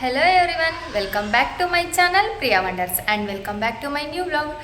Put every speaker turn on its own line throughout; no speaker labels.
Hello everyone, welcome back to my channel Priya Wonders and welcome back to my new vlog.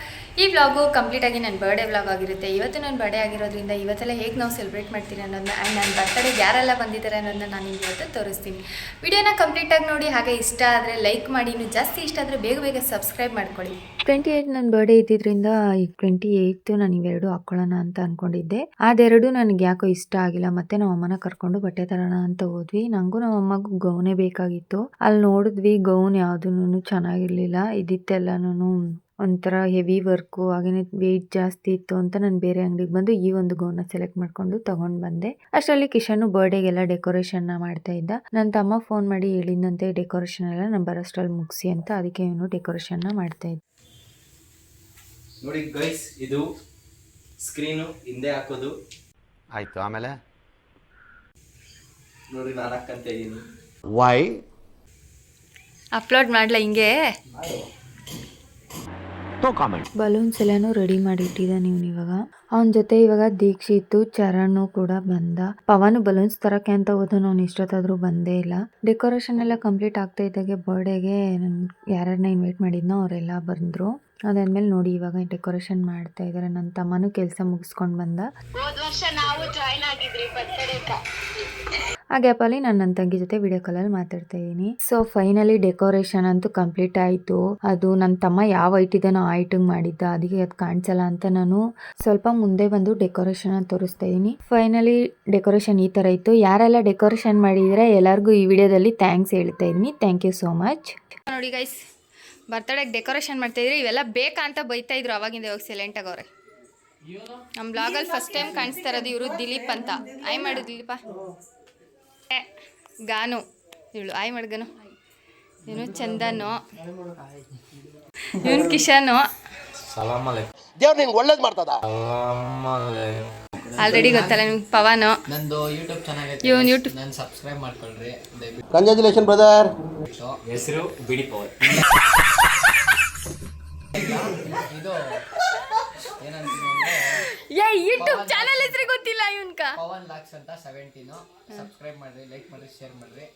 ಈ vlog ಕಂಪ್ಲೀಟಾಗಿ ನನ್ನ birthday vlog ಆಗಿರುತ್ತೆ. ಇವತ್ತು ನನ್ನ birthday ಆಗಿರೋದ್ರಿಂದ ಇವತ್ತೆಲ್ಲ ಹೇಗೆ ನಾವು ಸೆಲೆಬ್ರೇಟ್ ಮಾಡ್ತೀನಿ ಅನ್ನೋದನ್ನ ಆ್ಯಂಡ್ ನನ್ನ ಬರ್ತಡೇಗೆ ಯಾರೆಲ್ಲ ಬಂದಿದ್ದಾರೆ ಅನ್ನೋದನ್ನ ನಾನು ನಿಮ್ಗೆ ಇವತ್ತು ತೋರಿಸ್ತೀನಿ. ವಿಡಿಯೋನ ಕಂಪ್ಲೀಟಾಗಿ ನೋಡಿ, ಹಾಗೆ ಇಷ್ಟ ಆದರೆ ಲೈಕ್ ಮಾಡಿ, ಇನ್ನು ಜಾಸ್ತಿ ಇಷ್ಟ ಆದರೆ ಬೇಗ ಬೇಗ ಸಬ್ಸ್ಕ್ರೈಬ್ ಮಾಡ್ಕೊಳ್ಳಿ. ಟ್ವೆಂಟಿ ಏಯ್ಟ್ ನನ್ನ ಬರ್ಡೇ ಇದ್ದಿದ್ರಿಂದ ಈ ಟ್ವೆಂಟಿ ಏಯ್ತು ನಾನು ಇವೆರಡು ಹಾಕ್ಕೊಳ್ಳೋಣ ಅಂತ ಅನ್ಕೊಂಡಿದ್ದೆ. ಅದೆರಡು ನನಗೆ ಯಾಕೋ ಇಷ್ಟ ಆಗಿಲ್ಲ. ಮತ್ತೆ ನಮ್ಮ ಅಮ್ಮನ ಕರ್ಕೊಂಡು ಬಟ್ಟೆ ತರೋಣ ಅಂತ ಹೋದ್ವಿ. ನಂಗೂ ನಮ್ಮ ಅಮ್ಮಗೂ ಗೌನೇ ಬೇಕಾಗಿತ್ತು. ಅಲ್ಲಿ ನೋಡಿದ್ವಿ ಗೌನ್ ಯಾವುದೂ ಚೆನ್ನಾಗಿರ್ಲಿಲ್ಲ. ಇದಿತ್ತೆಲ್ಲನೂ ಒಂಥರ ಹೆವಿ ವರ್ಕು ಹಾಗೇನೆ ವೆಯ್ಟ್ ಜಾಸ್ತಿ ಇತ್ತು ಅಂತ ನಾನು ಬೇರೆ ಅಂಗಡಿಗೆ ಬಂದು ಈ ಒಂದು ಗೌನ ಸೆಲೆಕ್ಟ್ ಮಾಡ್ಕೊಂಡು ತಗೊಂಡು ಬಂದೆ. ಅಷ್ಟರಲ್ಲಿ ಕಿಶನ್ ಬರ್ಡೇಗೆಲ್ಲ ಡೆಕೋರೇಷನ್ನ ಮಾಡ್ತಾ ಇದ್ದ. ನನ್ನ ತಮ್ಮ ಫೋನ್ ಮಾಡಿ ಹೇಳಿದಂತೆ ಡೆಕೋರೇಷನ್ ಎಲ್ಲ ನಾನು ಬರೋಷ್ಟ್ರಲ್ಲಿ ಮುಗಿಸಿ ಅಂತ ಅದಕ್ಕೆ ಇವನು ಡೆಕೋರೇಷನ್ನ ಮಾಡ್ತಾ ಇದ್ದ.
ನೋಡಿ ಗೈಸ್ ಇದು ಸ್ಕ್ರೀನು ಹಿಂದೆ ಹಾಕೋದು.
ಆಯಿತು ಆಮೇಲೆ?
ನೋಡಿ ನಾನು ಹಾಕಂತ ಇದ್ದೀನಿ
ವೈ
ಅಪ್ಲೋಡ್ ಮಾಡಲ ಹಿಂಗೆ?
ನೋ ಕಾಮೆಂಟ್
ಬಲೂನ್ಸ್ ಎಲ್ಲಾನು ರೆಡಿ ಮಾಡಿ ಇಟ್ಟಿದ್ದಾನೆ ಇವನು ಇವಾಗ. ಅವನ ಜೊತೆ ಇವಾಗ ದೀಕ್ಷಿತ್ ಚರಣ್ ಕೂಡ ಬಂದ. ಪವನ್ ಬಲೂನ್ಸ್ ತರಕ್ಕೆ ಅಂತ ಹೋದನು ಅವ್ನು ಇಷ್ಟೊತ್ತಾದ್ರೂ ಬಂದೇ ಇಲ್ಲ. ಡೆಕೋರೇಷನ್ ಎಲ್ಲ ಕಂಪ್ಲೀಟ್ ಆಗ್ತಾ ಇದ್ದಾಗೆ ಬರ್ಡೇಗೆ ನನ್ ಯಾರನ್ನ ಇನ್ವೈಟ್ ಮಾಡಿದ್ನೋ ಅವರೆಲ್ಲ ಬಂದ್ರು. ಅದಾದ್ಮೇಲೆ ನೋಡಿ ಇವಾಗ ಡೆಕೋರೇಷನ್ ಮಾಡ್ತಾ ಇದಾರೆ. ನನ್ನ ತಮ್ಮನು ಕೆಲಸ ಮುಗಿಸ್ಕೊಂಡ್ ಬಂದ. ಆ ಗ್ಯಾಪಲ್ಲಿ ನಾನು ನನ್ನ ತಂಗಿ ಜೊತೆ ವಿಡಿಯೋ ಕಾಲಲ್ಲಿ ಮಾತಾಡ್ತಾ ಇದ್ದೀನಿ. ಸೊ ಫೈನಲಿ ಡೆಕೋರೇಷನ್ ಅಂತೂ ಕಂಪ್ಲೀಟ್ ಆಯಿತು. ಅದು ನನ್ನ ತಮ್ಮ ಯಾವ ಐಟಿದನೋ ಆ ಐಟಮ್ ಮಾಡಿದ್ದ. ಅದಕ್ಕೆ ಅದು ಕಾಣಿಸಲ್ಲ ಅಂತ ನಾನು ಸ್ವಲ್ಪ ಮುಂದೆ ಬಂದು ಡೆಕೋರೇಷನ್ ತೋರಿಸ್ತಾ ಇದ್ದೀನಿ. ಫೈನಲಿ ಡೆಕೋರೇಷನ್ ಈ ಥರ ಇತ್ತು. ಯಾರೆಲ್ಲ ಡೆಕೋರೇಷನ್ ಮಾಡಿದ್ರೆ ಎಲ್ಲರಿಗೂ ಈ ವಿಡಿಯೋದಲ್ಲಿ ಥ್ಯಾಂಕ್ಸ್ ಹೇಳ್ತಾ ಇದ್ದೀನಿ. ಥ್ಯಾಂಕ್ ಯು ಸೋ ಮಚ್ ನೋಡಿ ಗೈಸ್ ಬರ್ತಡೆಗೆ ಡೆಕೋರೇಷನ್ ಮಾಡ್ತಾ ಇದ್ರೆ ಇವೆಲ್ಲ ಬೇಕಾ ಅಂತ ಬೈತಾ ಇದ್ರು ಅವಾಗಿಂದ ಇವಾಗ ಸೈಲೆಂಟ್ ಆಗವ್ರೆ ನಮ್ಮ ಬ್ಲಾಗಲ್ಲಿ ಫಸ್ಟ್ ಟೈಮ್ ಕಾಣಿಸ್ತಾ ಇರೋದು ಇವರು ದಿಲೀಪ್ ಅಂತ. ಐ ಮಾಡು ದಿಲೀಪ. ಗಾನು. ಇವಳು ಆಯ್ ಮಾಡ್ಗನು. ಇವನು ಚಂದನು. ಇವನು ಕಿಶನು.
ದೇವ್ರ
ದೇವ್ರು ನಿನ್ಗೆ ಒಳ್ಳೇದು ಮಾಡ್ತದ?
ಆಲ್ರೆಡಿ ಗೊತ್ತಲ್ಲ ನಿಮ್ಗೆ ಪವನು.
ನಂದು ಯೂಟ್ಯೂಬ್ ಚಾನಲ್
ಇವನು ಯೂಟ್ಯೂಬ್
ನಾನು ಸಬ್ಸ್ಕ್ರೈಬ್ ಮಾಡ್ಕೊಳ್ರಿ.
ಕಂಗ್ರ್ಯಾಚುಲೇಷನ್ ಬ್ರದರ್
ಹೆಸರು ಬಿಡಿ ಪವರ್
ಇದು ಏನಂತೀನಿ ಅಂದ್ರೆ
ಏ ಯೂಟ್ಯೂಬ್ ಚಾನಲ್ ಹೆಸರು ಗೊತ್ತಿಲ್ಲ ಇವನ್ಕ.
ಪವನ್ ಲಾಕ್ಸ್ ಅಂತ ಸೆವೆಂಟೀನು ಸಬ್ಸ್ಕ್ರೈಬ್ ಮಾಡ್ರಿ ಲೈಕ್ ಮಾಡ್ರಿ ಶೇರ್ ಮಾಡ್ರಿ.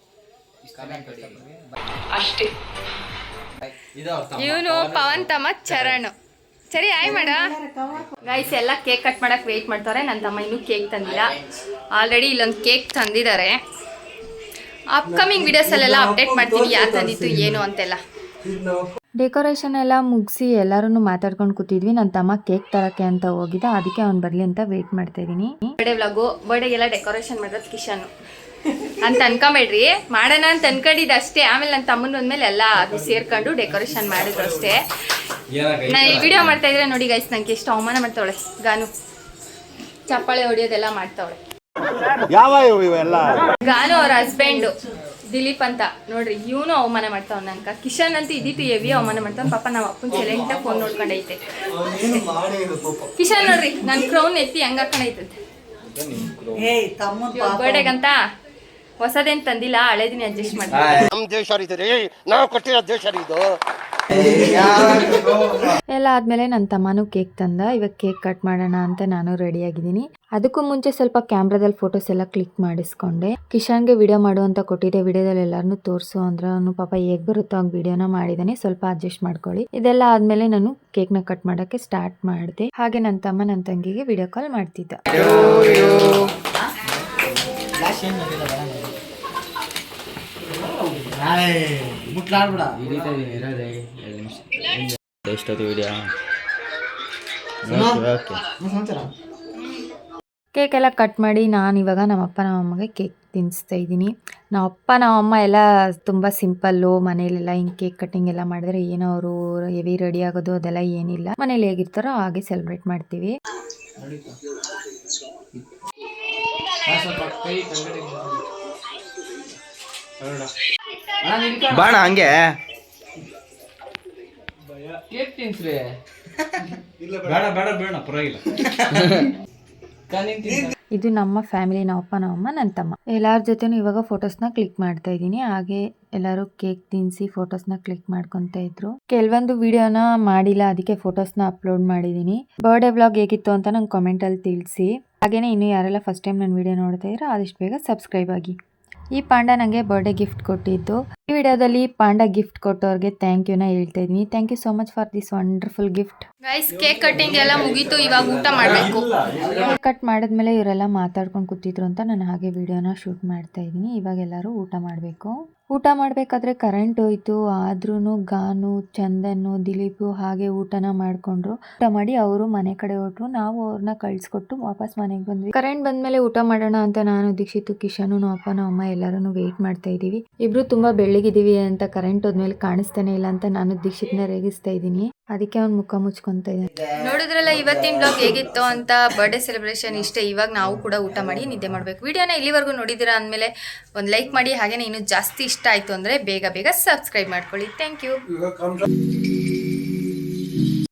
ತಮ್ಮ.
ಇವನು ಪವನ್ ತಮ್ಮ ಚರಣ್. ಸರಿ ಆಯ್ ಮಾಡ. ಗೈಸ್ ಎಲ್ಲ ಕೇಕ್ ಕಟ್ ಮಾಡಕ್ ವೆಯ್ಟ್ ಮಾಡ್ತಾರೆ. ನನ್ನ ತಮ್ಮ ಇನ್ನೂ ಕೇಕ್ ತಂದಿಲ್ಲ. ಆಲ್ರೆಡಿ ಇಲ್ಲೊಂದು ಕೇಕ್ ತಂದಿದ್ದಾರೆ. ಅಪ್ಕಮಿಂಗ್ ವಿಡಿಯೋಸಲ್ಲೆಲ್ಲ ಅಪ್ಡೇಟ್ ಮಾಡ್ತೀನಿ. ಯಾರು ತಂದಿತ್ತು ಏನು ಅಂತೆಲ್ಲ. ಡೆಕೋರೇಷನ್ ಎಲ್ಲ ಮುಗಿಸಿ ಎಲ್ಲರೂ ಮಾತಾಡ್ಕೊಂಡು ಕೂತಿದ್ವಿ. ನನ್ನ ತಮ್ಮ ಕೇಕ್ ತರಕ್ಕೆ ಅಂತ ಹೋಗಿದ್ದ. ಅದಕ್ಕೆ ಅವ್ನು ಬರಲಿ ಅಂತ ವೇಟ್ ಮಾಡ್ತಾ ಇದ್ದೀನಿ. ಬರ್ಡೇ ವ್ಲಾಗು ಬರ್ಡೇಗೆಲ್ಲ ಡೆಕೋರೇಷನ್ ಮಾಡೋದು ಕಿಶನ್. ಅಂತ ಅನ್ಕೊಂಬೇಡ್ರಿ. ಮಾಡೋಣ ಅಂತ ಅನ್ಕೊಂಡಿದ್ದೆ ಅಷ್ಟೇ. ಆಮೇಲೆ ನನ್ನ ತಮ್ಮನ ಬಂದ್ಮೇಲೆ ಎಲ್ಲ ಅದು ಸೇರ್ಕೊಂಡು ಡೆಕೋರೇಷನ್ ಮಾಡಿದ್ರು ಅಷ್ಟೇ.
ನಾ
ನಾನು ಇಲ್ಲಿ ವಿಡಿಯೋ ಮಾಡ್ತಾ ಇದ್ರೆ ನೋಡಿ ಗೈಸ್ ನಂಗೆ ಎಷ್ಟು ಅವಮಾನ ಮಾಡ್ತಾವಳೆ. ಗಾನು. ಚಪ್ಪಾಳೆ ಹೊಡಿಯೋದೆಲ್ಲ ಮಾಡ್ತಾವಳೆ.
ಯಾವ
ಗಾನು ಅವ್ರ ಹಸ್ಬೆಂಡು ದಿಲೀಪ್ ಅಂತ. ನೋಡ್ರಿ ಇವನು ಅವಮಾನ ಮಾಡ್ತಾವ್. ನನ್ಕ ಕಿಶನ್ ಅಂತ ಇದಿತ್ತು ಎವಿ ಅವಮಾನ ಮಾಡ್ತಾವ್. ಪಾಪ ನಮ್ಮ ಅಪ್ಪನ ಸೆಲೆಂಟ ಫೋನ್ ನೋಡ್ಕೊಂಡೈತೆ. ಕಿಶನ್ ನೋಡ್ರಿ ನನ್ ಕ್ರೌನ್ ಎತ್ತಿ ಹಂಗ ಹಾಕೊಂಡೈತಂತೆ. ಬರ್ಡೇಗಂತ ಹೊಸದೇನ್ ತಂದಿಲ್ಲ ಹಳೇದಿನ ಅಡ್ಜಸ್ಟ್ ಮಾಡ್ತಾರೆ
ನಮ್ ದೇಶ ರೀ. ನಾವು ಕೊಟ್ಟಿರೋ ದೇಶ ರೀ ಇದು.
ಎಲ್ಲ ಆದ್ಮೇಲೆ ನನ್ನ ತಮ್ಮನೂ ಕೇಕ್ ತಂದ. ಇವಾಗ ಕೇಕ್ ಕಟ್ ಮಾಡೋಣ ಅಂತ ನಾನು ರೆಡಿ ಆಗಿದ್ದೀನಿ. ಅದಕ್ಕೂ ಮುಂಚೆ ಸ್ವಲ್ಪ ಕ್ಯಾಮ್ರಾದಲ್ಲಿ ಫೋಟೋಸ್ ಎಲ್ಲ ಕ್ಲಿಕ್ ಮಾಡಿಸ್ಕೊಂಡೆ. ಕಿಶನ್ಗೆ ವಿಡಿಯೋ ಮಾಡು ಅಂತ ಕೊಟ್ಟಿದ್ದೆ. ವಿಡಿಯೋದಲ್ಲಿ ಎಲ್ಲರನ್ನೂ ತೋರಿಸು ಅಂದ್ರೆ ಅವನು ಪಾಪ ಹೇಗೆ ಬರುತ್ತೋ ಹಂಗೆ ವಿಡಿಯೋನ ಮಾಡಿದ್ದಾನೆ. ಸ್ವಲ್ಪ ಅಡ್ಜಸ್ಟ್ ಮಾಡ್ಕೊಳ್ಳಿ. ಇದೆಲ್ಲ ಆದಮೇಲೆ ನಾನು ಕೇಕ್ನ ಕಟ್ ಮಾಡೋಕ್ಕೆ ಸ್ಟಾರ್ಟ್ ಮಾಡಿದೆ. ಹಾಗೆ ನನ್ನ ತಮ್ಮ ನನ್ನ ತಂಗಿಗೆ ವಿಡಿಯೋ ಕಾಲ್ ಮಾಡ್ತಿದ್ದ.
ಮುಟ್ಲಾಡ್ಬಿಡ. ಹಿಡಿತಾ ಇದೀನಿ ಇರೋದೇ ಎರಡು ನಿಮಿಷ
ಎಷ್ಟೊತ್ತು ವಿಡಿಯೋ
ಸಮಾಚಾರ?
ಕೇಕ್ ಎಲ್ಲ ಕಟ್ ಮಾಡಿ ನಾನು ಇವಾಗ ನಮ್ಮಪ್ಪ ನಮ್ಮಮ್ಮಗೆ ಕೇಕ್ ತಿನ್ನಿಸ್ತಾ ಇದ್ದೀನಿ. ನಮ್ಮಪ್ಪ ನಮ್ಮಮ್ಮ ಎಲ್ಲ ತುಂಬ ಸಿಂಪಲ್ಲು ಮನೇಲೆಲ್ಲ ಹಿಂಗೆ ಕೇಕ್ ಕಟ್ಟಿಂಗ್ ಎಲ್ಲ ಮಾಡಿದ್ರೆ ಏನೋ ಅವರು ಹೆವಿ ರೆಡಿ ಆಗೋದು ಅದೆಲ್ಲ ಏನಿಲ್ಲ. ಮನೇಲಿ ಹೇಗಿರ್ತಾರೋ ಹಾಗೆ ಸೆಲೆಬ್ರೇಟ್ ಮಾಡ್ತೀವಿ.
ಬಾಣ ಹಂಗೆ.
ಕೇಕ್ ತಿನ್ಸ್ರಿ.
ಬೇಡ ಬೇಡ ಬೇಡ ಪರವಾಗಿಲ್ಲ.
ಕಾಲಿನ ತಿನ್ಸ.
ಇದು ನಮ್ಮ ಫ್ಯಾಮಿಲಿ ನಮ್ಮಪ್ಪ ನಮ್ಮಮ್ಮ ನನ್ನ ತಮ್ಮ. ಎಲ್ಲರ ಜೊತೆನೂ ಇವಾಗ ಫೋಟೋಸ್ನ ಕ್ಲಿಕ್ ಮಾಡ್ತಾ ಇದ್ದೀನಿ. ಹಾಗೆ ಎಲ್ಲರೂ ಕೇಕ್ ತಿನ್ನಿಸಿ ಫೋಟೋಸ್ನ ಕ್ಲಿಕ್ ಮಾಡ್ಕೊತಾ ಇದ್ರು. ಕೆಲವೊಂದು ವಿಡಿಯೋನ ಮಾಡಿಲ್ಲ ಅದಕ್ಕೆ ಫೋಟೋಸ್ನ ಅಪ್ಲೋಡ್ ಮಾಡಿದ್ದೀನಿ. ಬರ್ಡೇ ಬ್ಲಾಗ್ ಹೇಗಿತ್ತು ಅಂತ ನಂಗೆ ಕಾಮೆಂಟಲ್ಲಿ ತಿಳಿಸಿ. ಹಾಗೇನೇ ಇನ್ನು ಯಾರೆಲ್ಲ ಫಸ್ಟ್ ಟೈಮ್ ನನ್ನ ವಿಡಿಯೋ ನೋಡ್ತಾ ಇದ್ರೆ ಆದಷ್ಟು ಬೇಗ ಸಬ್ಸ್ಕ್ರೈಬ್ ಆಗಿ. ಈ ಪಾಂಡ ನನಗೆ ಬರ್ಡೇ ಗಿಫ್ಟ್ ಕೊಟ್ಟಿದ್ದು. ಈ ವಿಡಿಯೋದಲ್ಲಿ ಪಾಂಡ ಗಿಫ್ಟ್ ಕೊಟ್ಟವ್ರಿಗೆ ಥ್ಯಾಂಕ್ ಯುನ ಹೇಳ್ತಾ ಇದೀನಿ thank you so much for this wonderful gift guys cake cutting ಎಲ್ಲ ಮುಗೀತು ಇವಾಗ ಊಟ ಮಾಡಬೇಕು. ಕಟ್ ಮಾಡಿದ್ಮೇಲೆ ಇವರೆಲ್ಲ ಮಾತಾಡ್ಕೊಂಡು ಕೂತಿದ್ರು ಅಂತ ನಾನು ಹಾಗೆ ವಿಡಿಯೋನ ಶೂಟ್ ಮಾಡ್ತಾ ಇದ್ದೀನಿ. ಇವಾಗ ಎಲ್ಲರೂ ಊಟ ಮಾಡಬೇಕು. ಊಟ ಮಾಡಬೇಕಾದ್ರೆ ಕರೆಂಟ್ ಹೋಯ್ತು ಆದ್ರೂ ಗಾನು, ಚಂದನ್ನು, ದಿಲೀಪು ಹಾಗೆ ಊಟನ ಮಾಡ್ಕೊಂಡ್ರು. ಊಟ ಮಾಡಿ ಅವರು ಮನೆ ಕಡೆ ಹೊರಟ್ರು. ನಾವು ಅವ್ರನ್ನ ಕಳ್ಸಿಕೊಟ್ಟು ವಾಪಸ್ ಮನೆಗೆ ಬಂದ್ವಿ. ಕರೆಂಟ್ ಬಂದ್ಮೇಲೆ ಊಟ ಮಾಡೋಣ ಅಂತ ನಾನು, ದೀಕ್ಷಿತು, ಕಿಶನು ನಮ್ಮ ಅಪ್ಪ ನಮ್ಮ ಅಮ್ಮ ಎಲ್ಲರೂ ವೆಯ್ಟ್ ಮಾಡ್ತಾ ಇದೀವಿ ಇಬ್ರು ತುಂಬಾ ಬೆಳ್ಳಗಿದೀವಿ ಅಂತ ಕರೆಂಟ್ ಹೋದ್ಮೇಲೆ ಕಾಣಿಸ್ತಾನೆ ಇಲ್ಲ ಅಂತ ನಾನು ದೀಕ್ಷಿತ್ನ ರೇಗಿಸ್ತಾ ಇದ್ದೀನಿ. ಅದಕ್ಕೆ ಅವ್ನ ಮುಖ ಮುಚ್ಕೊಂತ ಇದ್ದಾನೆ ನೋಡಿದ್ರಲ್ಲ ಇವತ್ತಿನ ಬ್ಲಾಗ್ ಹೇಗಿತ್ತು ಅಂತ ಬರ್ಡೇ ಸೆಲೆಬ್ರೇಷನ್ ಇಷ್ಟೇ ಇವಾಗ ನಾವು ಕೂಡ ಊಟ ಮಾಡಿ ನಿದ್ದೆ ಮಾಡಬೇಕು. ವಿಡಿಯೋನ ಇಲ್ಲಿವರೆಗೂ ನೋಡಿದಿರ ಅಂದಮೇಲೆ ಒಂದು ಲೈಕ್ ಮಾಡಿ ಹಾಗೇನೆ ಇನ್ನೂ ಜಾಸ್ತಿ ಇಷ್ಟ ಆಯಿತು ಅಂದರೆ ಬೇಗ ಬೇಗ ಸಬ್ಸ್ಕ್ರೈಬ್ ಮಾಡ್ಕೊಳ್ಳಿ. Thank you